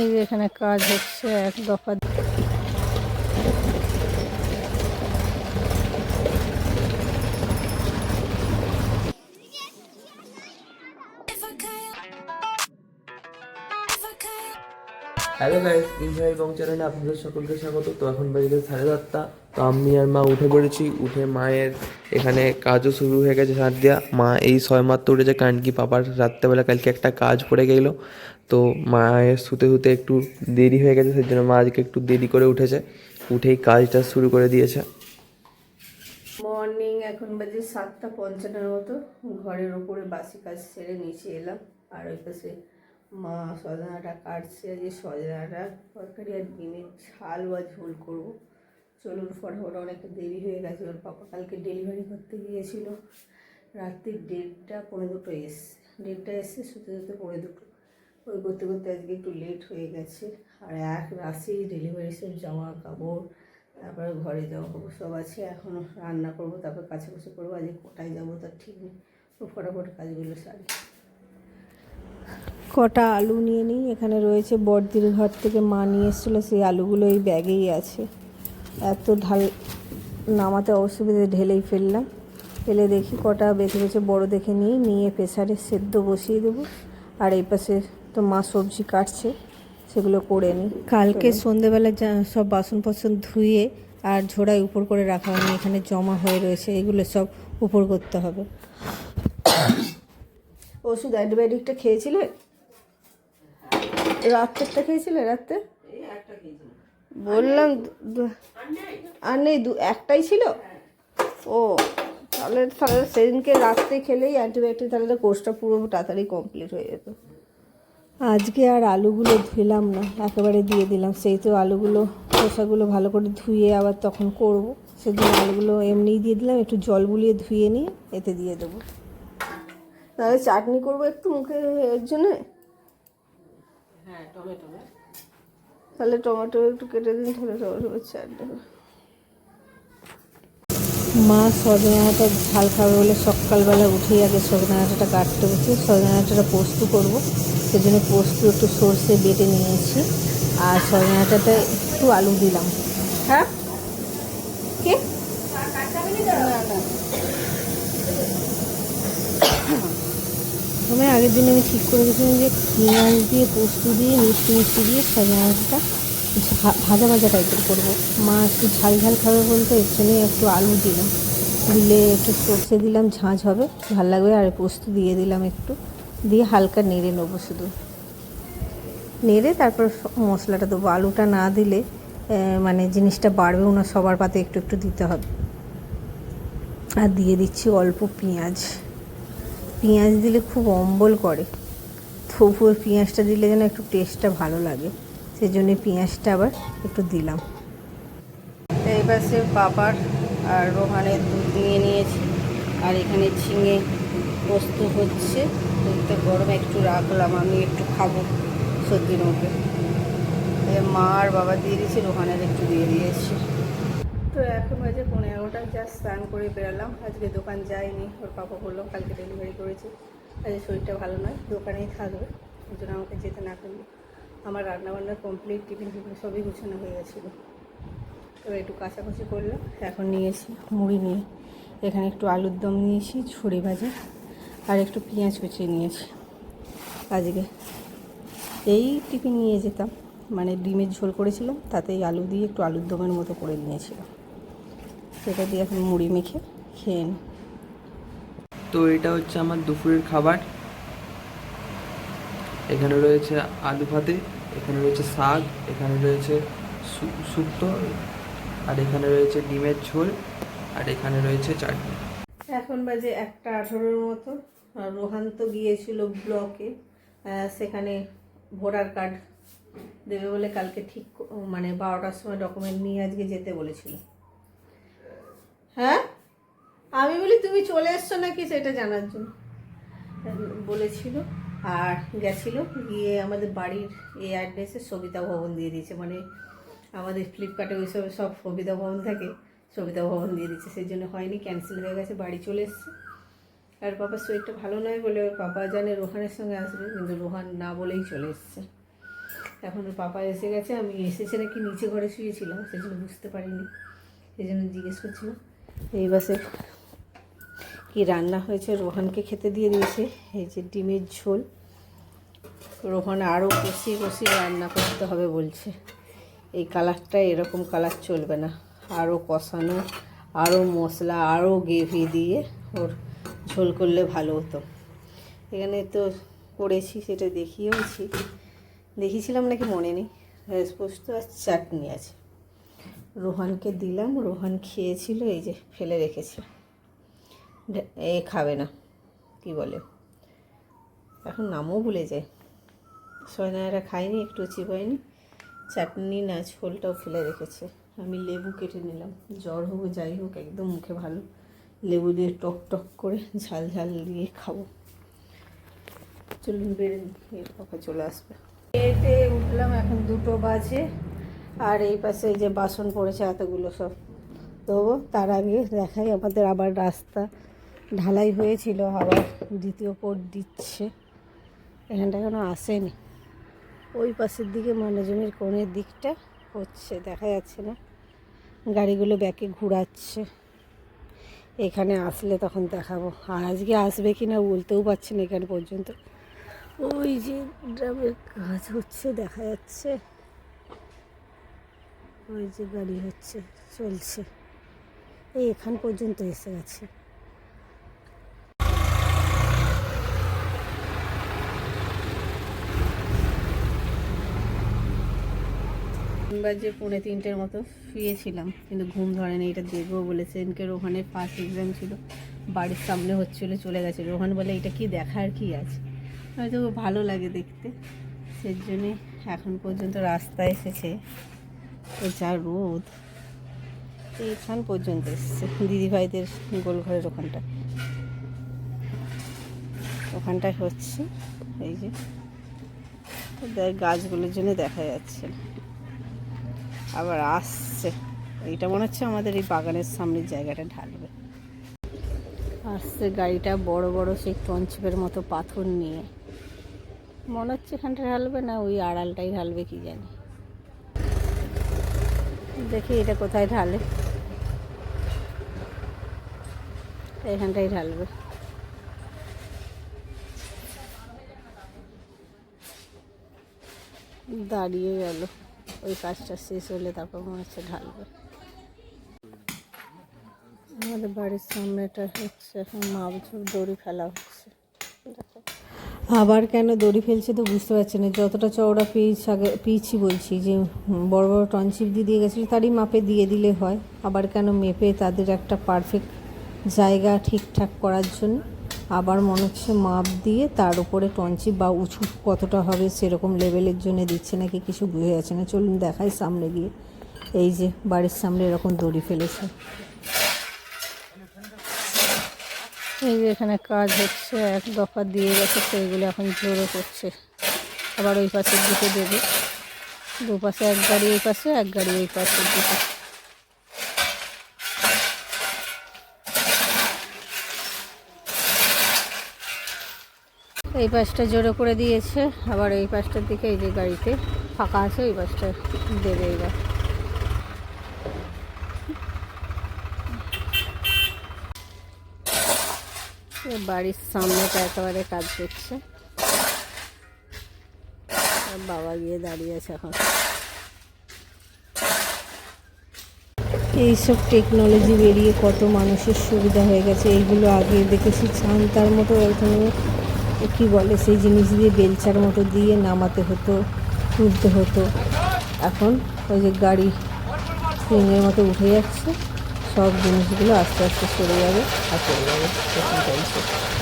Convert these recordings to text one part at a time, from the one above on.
এই যে এখানে কাজ হচ্ছে এক দফা। হ্যালো গাইস ইনজয় চ্যানেলে আপনাদের সকলকে স্বাগত। তো এখন বাজে সাড়ে সাতটা। তো আমি আর মা উঠে পড়েছি। উঠে মায়ের এখানে কাজও শুরু হয়ে গেছে সার দিয়া। মা এই ছয় মাত্র উঠেছে, কারণ কি পাপার রাত্রেবেলা কালকে একটা কাজ পড়ে গেলো। তো মায়ের শুতে শুতে একটু দেরি হয়ে গেছে, সেই জন্য মা আজকে একটু দেরি করে উঠেছে। উঠেই কাজটা শুরু করে দিয়েছে। মর্নিং এখন বাজে সাতটা পঞ্চান্নের মতো। ঘরের ওপরে বাসি কাজ সেরে নিচে এলাম। আর ওই পাশে মা সজনাটা কাটছে আজকে সজনাটা তরকারি আর ডিমের ঝাল বা ঝোল করব। চলুন ফটাফট, অনেকটা দেরি হয়ে গেছে। ওর পাপা কালকে ডেলিভারি করতে গিয়েছিল। রাত্রি দেড়টা পনেরো দুটো এসছে। দেড়টা এসছে, শুতে শুতে পনেরো দুটো। ওই করতে করতে আজকে একটু লেট হয়ে গেছে। আর এক রাশি ডেলিভারি সব জামা কাপড় তারপরে ঘরে জামা কাপড় সব আছে। এখনও রান্না করব, তারপর কাছে কাছাকাছি করব আজকে কোটায় যাব তার ঠিক নেই। ফটাফট কাজগুলো সারি। কটা আলু নিয়ে নিই। এখানে রয়েছে বর্দির ঘর থেকে মা নিয়ে এসেছিল। সেই আলুগুলো এই ব্যাগেই আছে। এত ঢাল, নামাতে অসুবিধে, ঢেলেই ফেললাম। ফেলে দেখি কটা বেছে বেছে বড় দেখে নিই। নিয়ে প্রেসারে সেদ্ধ বসিয়ে দেবো। আর এই পাশে তো মা সবজি কাটছে সেগুলো করে নিই কালকে সন্ধেবেলা সব বাসন ফাসন ধুয়ে আর ঝোড়ায় উপর করে রাখা হয়নি এখানে জমা হয়ে রয়েছে এগুলো সব উপর করতে হবে। ওষুধ অ্যান্টিবায়োটিকটা খেয়েছিলে? রাত্রেরটা খেয়েছিলে রাত্রে? বললাম আর নেই দু একটাই ছিল? ও তাহলে তাহলে সেদিনকে রাত্রে খেলেই অ্যান্টিবায়োটিক তাহলে তো কোর্সটা পুরো তাড়াতাড়ি কমপ্লিট হয়ে যেত। আজকে আর আলুগুলো ধুলাম না একেবারে দিয়ে দিলাম। সেই তো আলুগুলো খোসাগুলো ভালো করে ধুয়ে আবার তখন করব। সেজন্য আলুগুলো এমনিই দিয়ে দিলাম একটু জল বুলিয়ে ধুয়ে নিয়ে এতে দিয়ে দেবো। তাহলে চাটনি করব একটু মুখে এর জন্যে? তাহলে টমেটো একটু কেটে দিন তাহলে টমেটো চাটনি। মা সজনে ডাঁটা ঝাল খাবে বলে সকালবেলা উঠেই আগে সজনে ডাঁটাটা কাটতে বসে সজনে ডাঁটাটা পোস্ত করব। সেই জন্য পোস্ত একটু সর্ষে বেটে নিয়েছি। আর সজনে ডাঁটাটা একটু আলু দিলাম। হ্যাঁ? কে? আগের দিন আমি ঠিক করে গেছিলাম যে পেঁয়াজ দিয়ে, পোস্ত দিয়ে, মিষ্টি মিষ্টি দিয়ে সজনে ডাঁটাটা ঝা- ভাজা ভাজা টাইপের করব। মা একটু ঝাল ঝাল খাবে বলতে এর জন্যই একটু আলু দিলাম। দিলে একটু সর্ষে দিলাম ঝাঁঝ হবে, ভালো লাগবে। আর পোস্ত দিয়ে দিলাম একটু। দিয়ে হালকা নেড়ে নেব শুধু। নেড়ে তারপর মশলাটা দেবো। আলুটা না দিলে মানে জিনিসটা বাড়বেও না, সবার পাতে একটু একটু দিতে হবে। আর দিয়ে দিচ্ছি অল্প পেঁয়াজ। পেঁয়াজ দিলে খুব অম্বল করে। তবুও পেঁয়াজটা দিলে যেন একটু টেস্টটা ভালো লাগে। সেই জন্য পেঁয়াজটা আবার একটু দিলাম। এই পাশে পাপার আর রোহানের দুধ নিয়ে নিয়েছি। আর এখানে ঝিঙে পোস্ত হচ্ছে। দুধটা গরমে একটু রাখলাম, আমি একটু খাব সর্দির মুখে মা আর বাবা দিয়ে দিয়েছি, রোহানের একটু দিয়ে দিয়েছি। তো এখন বাজে পনেরো এগারোটা জাস্ট স্নান করে বেরালাম। আজকে দোকান যায়নি ওর পাপা বলল কালকে ডেলিভারি করেছি। আজকে শরীরটা ভালো নয়, দোকানেই থাকবে, ওই জন্য আমাকে যেতে না করল। আমার রান্নাবান্না কমপ্লিট টিফিন টিফিন সবই গুছানো হয়ে গেছিল। এবার একটু কাছাকাছি করলাম, এখন নিয়েছি মুড়ি নিয়ে। এখানে একটু আলুর দম নিয়েছি ছুরি ভাজা। আর একটু পেঁয়াজ কুচিয়ে নিয়েছি। আজকে এই টিফিন নিয়ে যেতাম। মানে ডিমের ঝোল করেছিলাম তাতে এই আলু দিয়ে একটু আলুর দমের মতো করে নিয়েছিলাম। সেটা দিয়ে এখন মুড়ি মেখে খেয়ে নিই তো এটা হচ্ছে আমার দুপুরের খাবার। এখানে রয়েছে আলু ভাতে এখানে রয়েছে শাক এখানে রয়েছে শুক্তো আর এখানে রয়েছে ডিমের ঝোল আর এখানে রয়েছে চাটনি। এখন বাজে একটা আঠেরোর মতো। রোহান তো গিয়েছিল ব্লকে সেখানে ভোটার কার্ড দেবে বলে কালকে ঠিক মানে বারোটার সময় ডকুমেন্ট নিয়ে আজকে যেতে বলেছিল। হ্যাঁ? আমি বলি, তুমি চলে এসছো নাকি? সেটা জানার জন্য। বলেছিল আর গেছিল, গিয়ে আমাদের বাড়ির এই অ্যাড্রেসে সবিতা ভবন দিয়ে দিয়েছে। মানে আমাদের ফ্লিপকার্টে ওই সব সব সবিতা ভবন থাকে, সবিতা ভবন দিয়ে দিচ্ছে সেই জন্য হয়নি ক্যান্সেল হয়ে গেছে, বাড়ি চলে এসছে। আর পাপার শরীরটা ভালো নয় বলে ওর পাপা জানে রোহানের সঙ্গে আসবে, কিন্তু রোহান না বলেই চলে এসছে। এখন ওর পাপা এসে গেছে, আমি এসেছে নাকি নিচে ঘরে শুয়েছিলাম সেই জন্য বুঝতে পারিনি। সেই জন্য জিজ্ঞেস করছিলাম এই বাসে কি রান্না হয়েছে? রোহানকে খেতে দিয়ে দিয়েছে, এই যে ডিমের ঝোল। রোহান আরও কষিয়ে কষিয়ে রান্না করতে হবে বলছে। এই কালারটা এরকম কালার চলবে না। আরও কষানো আরও মশলা আরও গ্রেভি দিয়ে ওর ঝোল করলে ভালো হতো। এখানে তো করেছি, সেটা দেখিয়েওছি। দেখিয়েছিলাম নাকি মনে নেই। স্পষ্ট আর চাটনি আছে। রোহানকে দিলাম, রোহান খেয়েছিল, এই যে ফেলে রেখেছে। এ খাবে না, কি বলে? এখন নামও ভুলে যায়। সয়নারা খায়নি, একটু চিবায়নি। চাটনি না, ঝোলটাও ফেলে রেখেছে। আমি লেবু কেটে নিলাম। জ্বর হোক, যাই হোক, একদম মুখে ভালো। লেবু দিয়ে টক টক করে ঝাল ঝাল দিয়ে খাব। চলুন বেড়ে এর পাখা চলে আসবে। খেতে উঠলাম, এখন দুটো বাজে, আর এই পাশে যে বাসন পড়েছে এতগুলো সব ধোবো। তার আগে দেখাই, আমাদের আবার রাস্তা ঢালাই হয়েছিল, আবার দ্বিতীয় কোট দিচ্ছে। এখানটা এখনও আসেনি। ওই পাশের দিকে মানুষজনের কোণের দিকটা হচ্ছে, দেখা যাচ্ছে না। গাড়িগুলো ব্যাকে ঘুরাচ্ছে। এখানে আসলে তখন দেখাবো। আর আজকে আসবে কি না বলতেও পারছি না এখানে পর্যন্ত। ওই যে ড্রামের কাজ হচ্ছে, দেখা যাচ্ছে। ওই যে গাড়ি হচ্ছে, চলছে। এই এখান পর্যন্ত এসে গেছে। বাজে পৌনে তিনটের মতো শুয়েছিলাম, কিন্তু ঘুম ধরে ধরেনি এটা দেখব বলেছে। এনকে রোহানের ফার্স্ট এক্সাম ছিল, বাড়ির সামনে হচ্ছিল, চলে গেছে। রোহান বলে, এটা কি দেখার কি আছে? হয়তো ভালো লাগে দেখতে। সেই জন্যে এখন পর্যন্ত রাস্তা এসেছে। তো যা রোদ। এইখান পর্যন্ত এসেছে। দিদিভাইদের গোল ঘরের ওখানটা। ওখানটায় হচ্ছে, এই যে। গাছগুলোর জন্য দেখা যাচ্ছে না। আবার আসছে। এইটা মনে হচ্ছে আমাদের এই বাগানের সামনের জায়গাটা ঢালবে। আসছে গাড়িটা বড় বড় সেই টঞ্চিপের মতো পাথর নিয়ে। মনে হচ্ছে এখানটা ঢালবে না, ওই আড়ালটাই ঢালবে, কি জানি। দেখি এটা কোথায় ঢালে। এখানটাই ঢালবে। দাঁড়িয়ে গেল। ওই কাজটা শেষ হলে তারপর হচ্ছে ঢালবে। আমাদের বাড়ির সামনেটা হচ্ছে, এখন মা বছর দড়ি ফেলা হচ্ছে। আবার কেন দড়ি ফেলছে তো বুঝতে পারছি না। যতটা চওড়া পিচ আগে, পিচই বলছি যে, বড় বড় টনচিপ দিয়ে দিয়ে গেছিল তারই মাপে দিয়ে দিলে হয়। আবার কেন মেপে তাদের একটা পারফেক্ট জায়গা ঠিকঠাক করার জন্য? আবার মনে হচ্ছে মাপ দিয়ে তার উপরে টঞ্চি বা উঁচু কতটা হবে সেরকম লেভেলের জন্য দিচ্ছে নাকি কিছু বুঝে যাচ্ছে না। চলুন দেখাই সামনে গিয়ে। এই যে বাড়ির সামনে এরকম দড়ি ফেলেছে। এই যে এখানে কাজ হচ্ছে, এক দফা দিয়ে গেছে, সেইগুলো এখন জোরও করছে। আবার ওই পাশের দিকে দেবে। দুপাশে এক গাড়ি এই পাশে এক গাড়ি, ওই পাশের দিকে। এই পাশটা জোরো করে দিয়েছে। আবার এই পাশটার দিকে এই যে গাড়িতে ফাঁকা আছে ওই পাশটা দেবে এবার। বাড়ির সামনেটা একেবারে কাজ করছে। বাবা গিয়ে দাঁড়িয়ে আছে এখন। এইসব টেকনোলজি বেরিয়ে কত মানুষের সুবিধা হয়ে গেছে, এইগুলো আগে দেখেছি, ছানতার মতো ওইখানে কী বলে, সেই জিনিস দিয়ে বেলচার মতো দিয়ে নামাতে হতো, তুলতে হতো। এখন ওই যে গাড়ি ট্রেনের মতো উঠে যাচ্ছে, সব জিনিসগুলো আস্তে আস্তে সরে যাবে আর চলে যাবে।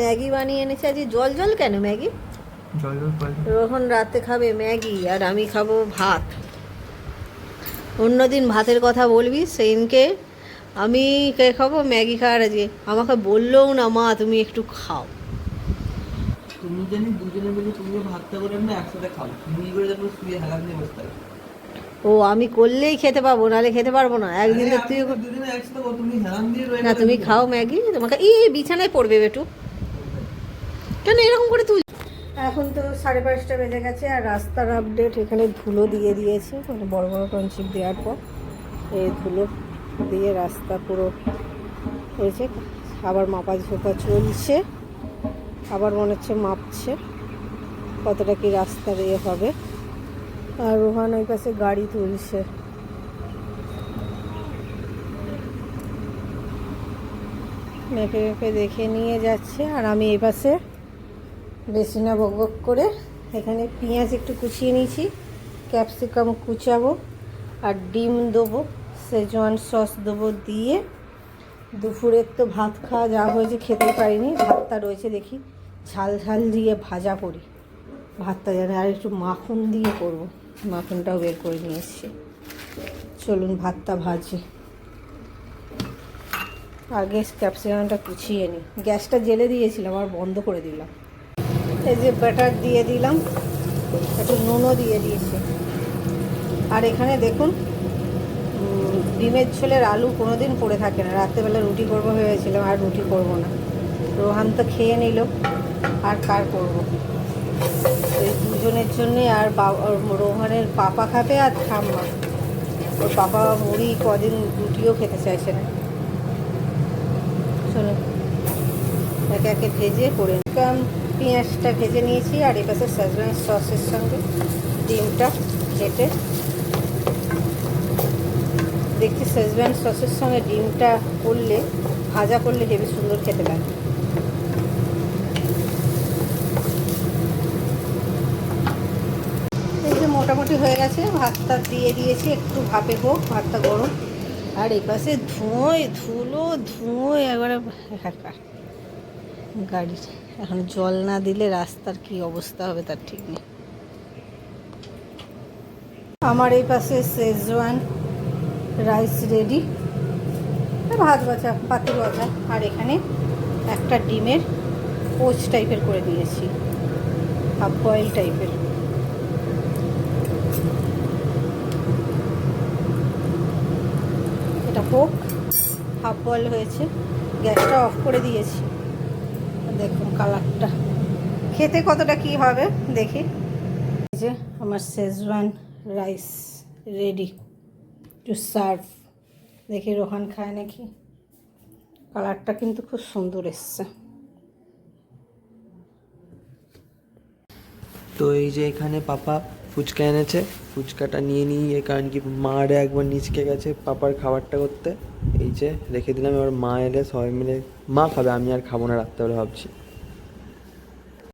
ম্যাগি বানিয়ে এনেছে আজকে। জল জল কেন ম্যাগি? জল জল রোহন রাতে খাবে ম্যাগি আর আমি খাব ভাত। অন্যদিন ভাতের কথা বলবি সেদিনকে আমি কে খাব ম্যাগি খাওয়ার আজকে? আমাকে বললেও না মা তুমি একটু খাও। তুমি জানি দুজনে মিলে তুমি ভাতটা করে আমরা একসাথে খাও মুড়ি করে যখন শুয়ে হেলাম দিয়ে বসতে ও আমি করলেই খেতে পাবো নাহলে খেতে পারব না। একদিন তুই তুমি না তুমি খাও ম্যাগি তোমাকে এই বিছানায় পড়বে বেটু। কেন এরকম করে তুই এখন তো সাড়ে পাঁচটা বেজে গেছে আর রাস্তার আপডেট এখানে ধুলো দিয়ে দিয়েছে মানে বড় বড় টনচিপ দেওয়ার পর। এই ধুলো দিয়ে রাস্তা পুরো হয়েছে। আবার মাপা ঝোপা চলছে, আবার মনে হচ্ছে মাপছে, কতটা কি রাস্তার ইয়ে হবে। আর রোহান ওই পাশে গাড়ি তুলছে। মেপে মেপে দেখে নিয়ে যাচ্ছে, আর আমি এই পাশে বেশি না বক বক করে। এখানে পেঁয়াজ একটু কুচিয়ে নিয়েছি। ক্যাপসিকাম কুচাবো আর ডিম দেবো সেজওয়ান সস দেবো দিয়ে। দুপুরের তো ভাত খাওয়া যা হয়েছে খেতে পারিনি। ভাতটা রয়েছে দেখি, ঝাল ঝাল দিয়ে ভাজা করি। ভাতটা যেন আর একটু মাখন দিয়ে করব। মাখনটাও বের করে নিয়ে এসছি। চলুন ভাতটা ভাজি। আগে ক্যাপসিকামটা কুচিয়ে নিই গ্যাসটা জেলে দিয়েছিলাম, আর বন্ধ করে দিলাম। এই যে ব্যাটার দিয়ে দিলাম, একটু নুনও দিয়ে দিয়েছি। আর এখানে দেখুন ডিমের ঝোলের আলু কোনো দিন পড়ে থাকে না। রাত্রেবেলা রুটি করব ভেবেছিলাম, আর রুটি করব না। রোহান তো খেয়ে নিল, আর কার করব? এই দুজনের জন্যে আর রোহানের পাপা খাবে আর ঠাম্মা। ওর পাপা মুড়ি কদিন রুটিও খেতে চাইছে না। চলো একে একে ভেজে করে নিলাম পেঁয়াজটা ভেজে নিয়েছি আর এপাশে সাজওয়ান সসের সঙ্গে ডিমটা কেটে দেখছি সেজওয়ান সসের সঙ্গে ডিমটা করলে, ভাজা করলে হেবি সুন্দর খেতে লাগে। মোটামুটি হয়ে গেছে, ভাতটা দিয়ে দিয়েছি, একটু ভাপে হোক, ভাতটা গরম। আর এপাশে ধুঁয়োয় ধুলো ধুঁয়োয় একবারে গাড়ির। এখন জল না দিলে রাস্তার কি অবস্থা হবে তার ঠিক নেই। আমার এই পাশে শেজওয়ান রাইস রেডি ভাত বাছা পাতির বাছা আর এখানে একটা ডিমের পোচ টাইপের করে দিয়েছি। হাফ বয়েল টাইপের এটা হোক হাফ বয়েল হয়েছে। গ্যাসটা অফ করে দিয়েছি। দেখুন কালারটা। খেতে কতটা কি হবে? দেখি। এই যে আমার Schezwan rice ready to serve দেখি রোহান খায় নাকি? কালারটা কিন্তু খুব সুন্দর এসছে। তো এই যে এখানে পাপা ফুচকা এনেছে। ফুচকাটা নিয়ে নিয়ে, কারণ কি মা একবার নিচকে গেছে পাপার খাবারটা করতে। এই যে রেখে দিলাম, এবার মা এলে সবাই মিলে মা খাবে আমি আর খাব না রাত্রেবেলা ভাবছি।